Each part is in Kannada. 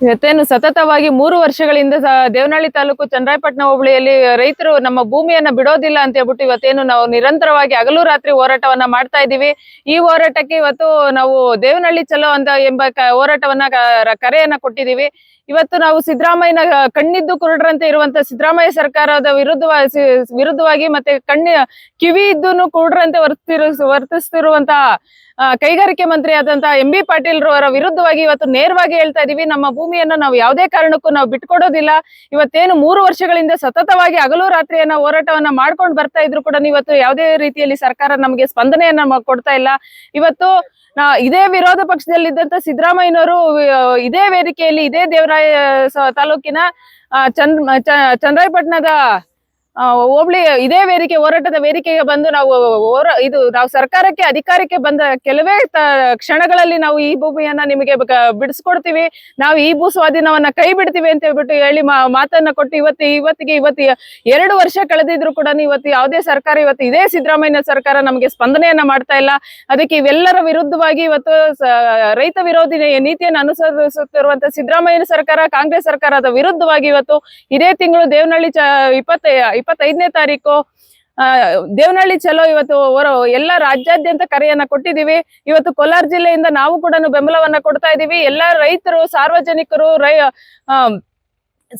ಇವತ್ತೇನು ಸತತವಾಗಿ ಮೂರು ವರ್ಷಗಳಿಂದ ದೇವನಹಳ್ಳಿ ತಾಲೂಕು ಚಂದ್ರಾಯಪಟ್ಟಣ ಹೋಬಳಿಯಲ್ಲಿ ರೈತರು ನಮ್ಮ ಭೂಮಿಯನ್ನ ಬಿಡೋದಿಲ್ಲ ಅಂತ ಹೇಳ್ಬಿಟ್ಟು ಇವತ್ತೇನು ನಾವು ನಿರಂತರವಾಗಿ ಹಗಲು ರಾತ್ರಿ ಹೋರಾಟವನ್ನ ಮಾಡ್ತಾ ಇದ್ದೀವಿ. ಈ ಹೋರಾಟಕ್ಕೆ ಇವತ್ತು ನಾವು ದೇವನಹಳ್ಳಿ ಚಲೋ ಅಂತ ಎಂಬ ಹೋರಾಟವನ್ನ ಕರೆಯನ್ನ ಕೊಟ್ಟಿದ್ದೀವಿ. ಇವತ್ತು ನಾವು ಸಿದ್ದರಾಮಯ್ಯನ ಕಣ್ಣಿದ್ದು ಕುರುಡ್ರಂತೆ ಇರುವಂತ ಸಿದ್ದರಾಮಯ್ಯ ಸರ್ಕಾರದ ವಿರುದ್ಧವಾಗಿ ವಿರುದ್ಧವಾಗಿ ಮತ್ತೆ ಕಣ್ಣಿ ಕಿವಿ ಇದ್ದೂನು ಕುರುಡ್ರಂತೆ ವರ್ತಿರು ವರ್ತಿಸ್ತಿರುವಂತಹ ಕೈಗಾರಿಕೆ ಮಂತ್ರಿ ಆದಂತ ಎಂ ಬಿ ಪಾಟೀಲ್ ರವರ ವಿರುದ್ಧವಾಗಿ ಇವತ್ತು ನೇರವಾಗಿ ಹೇಳ್ತಾ ಇದೀವಿ ನಮ್ಮ ಭೂಮಿಯನ್ನ ನಾವು ಯಾವುದೇ ಕಾರಣಕ್ಕೂ ನಾವು ಬಿಟ್ಕೊಡೋದಿಲ್ಲ. ಇವತ್ತೇನು ಮೂರು ವರ್ಷಗಳಿಂದ ಸತತವಾಗಿ ಹಗಲು ರಾತ್ರಿಯನ್ನ ಹೋರಾಟವನ್ನ ಮಾಡ್ಕೊಂಡು ಬರ್ತಾ ಇದ್ರು ಕೂಡ ಇವತ್ತು ಯಾವುದೇ ರೀತಿಯಲ್ಲಿ ಸರ್ಕಾರ ನಮಗೆ ಸ್ಪಂದನೆಯನ್ನ ಕೊಡ್ತಾ ಇಲ್ಲ. ಇವತ್ತು ಇದೇ ವಿರೋಧ ಪಕ್ಷದಲ್ಲಿದ್ದಂತ ಸಿದ್ದರಾಮಯ್ಯನವರು ಇದೇ ವೇದಿಕೆಯಲ್ಲಿ ಇದೇ ದೇವರಾಯ ತಾಲೂಕಿನ ಚಂದ್ರ ಚಂದ್ರಾಯಪಟ್ಟಣದ ಹೋಬಳಿ ಇದೇ ವೇದಿಕೆ, ಹೋರಾಟದ ವೇದಿಕೆಗೆ ಬಂದು ನಾವು ಇದು ನಾವು ಸರ್ಕಾರಕ್ಕೆ, ಅಧಿಕಾರಕ್ಕೆ ಬಂದ ಕೆಲವೇ ಕ್ಷಣಗಳಲ್ಲಿ ನಾವು ಈ ಭೂಮಿಯನ್ನ ನಿಮಗೆ ಬಿಡಿಸ್ಕೊಡ್ತೀವಿ. ನಾವು ಈ ಭೂ ಸ್ವಾಧೀನವನ್ನ ಕೈ ಬಿಡ್ತೀವಿ ಅಂತ ಹೇಳ್ಬಿಟ್ಟು ಹೇಳಿ ಮಾತನ್ನ ಕೊಟ್ಟು ಇವತ್ತು, ಇವತ್ತಿಗೆ, ಇವತ್ತು ಎರಡು ವರ್ಷ ಕಳೆದಿದ್ರು ಕೂಡ ಇವತ್ತು ಯಾವುದೇ ಸರ್ಕಾರ, ಇವತ್ತು ಇದೇ ಸಿದ್ದರಾಮಯ್ಯ ಸರ್ಕಾರ ನಮಗೆ ಸ್ಪಂದನೆಯನ್ನ ಮಾಡ್ತಾ ಇಲ್ಲ. ಅದಕ್ಕೆ ಇವೆಲ್ಲರ ವಿರುದ್ಧವಾಗಿ ಇವತ್ತು ರೈತ ವಿರೋಧಿ ನೀತಿಯನ್ನು ಅನುಸರಿಸುತ್ತಿರುವಂತ ಸಿದ್ದರಾಮಯ್ಯ ಸರ್ಕಾರ, ಕಾಂಗ್ರೆಸ್ ಸರ್ಕಾರದ ವಿರುದ್ಧವಾಗಿ ಇವತ್ತು ಇದೇ ತಿಂಗಳು ದೇವನಹಳ್ಳಿ ಚ, ಇಪ್ಪತ್ತ ಇಪ್ಪತ್ತೈದನೇ ತಾರೀಕು ದೇವನಹಳ್ಳಿ ಚಲೋ ಇವತ್ತು ಎಲ್ಲ ರಾಜ್ಯಾದ್ಯಂತ ಕರೆಯನ್ನ ಕೊಟ್ಟಿದೀವಿ ಇವತ್ತು ಕೋಲಾರ ಜಿಲ್ಲೆಯಿಂದ ನಾವು ಕೂಡ ಬೆಂಬಲವನ್ನ ಕೊಡ್ತಾ ಇದೀವಿ. ಎಲ್ಲ ರೈತರು, ಸಾರ್ವಜನಿಕರು, ರೈ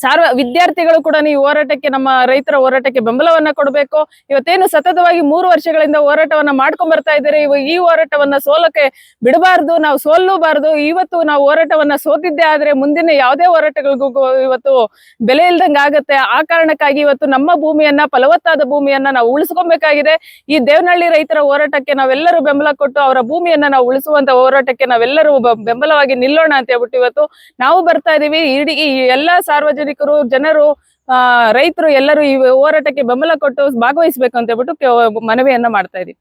ಸಾರ್ವ ವಿದ್ಯಾರ್ಥಿಗಳು ಕೂಡ ಈ ಹೋರಾಟಕ್ಕೆ ನಮ್ಮ ರೈತರ ಹೋರಾಟಕ್ಕೆ ಬೆಂಬಲವನ್ನ ಕೊಡಬೇಕು. ಇವತ್ತೇನು ಸತತವಾಗಿ ಮೂರು ವರ್ಷಗಳಿಂದ ಹೋರಾಟವನ್ನ ಮಾಡ್ಕೊಂಡ್ ಬರ್ತಾ ಇದ್ದಾರೆ. ಈ ಹೋರಾಟವನ್ನ ಸೋಲಕ್ಕೆ ಬಿಡಬಾರ್ದು, ನಾವು ಸೋಲ್ಲೂಬಾರ್ದು. ಇವತ್ತು ನಾವು ಹೋರಾಟವನ್ನ ಸೋತಿದ್ದೆ ಆದ್ರೆ ಮುಂದಿನ ಯಾವುದೇ ಹೋರಾಟಗಳಿಗೂ ಇವತ್ತು ಬೆಲೆ ಇಲ್ದಂಗ ಆಗತ್ತೆ. ಆ ಕಾರಣಕ್ಕಾಗಿ ಇವತ್ತು ನಮ್ಮ ಭೂಮಿಯನ್ನ, ಫಲವತ್ತಾದ ಭೂಮಿಯನ್ನ ನಾವು ಉಳಿಸ್ಕೊಬೇಕಾಗಿದೆ. ಈ ದೇವನಹಳ್ಳಿ ರೈತರ ಹೋರಾಟಕ್ಕೆ ನಾವೆಲ್ಲರೂ ಬೆಂಬಲ ಕೊಟ್ಟು, ಅವರ ಭೂಮಿಯನ್ನ ನಾವು ಉಳಿಸುವಂತ ಹೋರಾಟಕ್ಕೆ ನಾವೆಲ್ಲರೂ ಬೆಂಬಲವಾಗಿ ನಿಲ್ಲೋಣ ಅಂತ ಹೇಳ್ಬಿಟ್ಟು ಇವತ್ತು ನಾವು ಬರ್ತಾ ಇದೀವಿ. ಇಡೀ ಈ ಎಲ್ಲಾ ಸಾರ್ವಜನಿಕರು ಜನರು ರೈತರು ಎಲ್ಲರೂ ಈ ಹೋರಾಟಕ್ಕೆ ಬೆಂಬಲ ಕೊಟ್ಟು ಭಾಗವಹಿಸಬೇಕು ಅಂತ ಹೇಳ್ಬಿಟ್ಟು ಮನವಿಯನ್ನ ಮಾಡ್ತಾ ಇದೀವಿ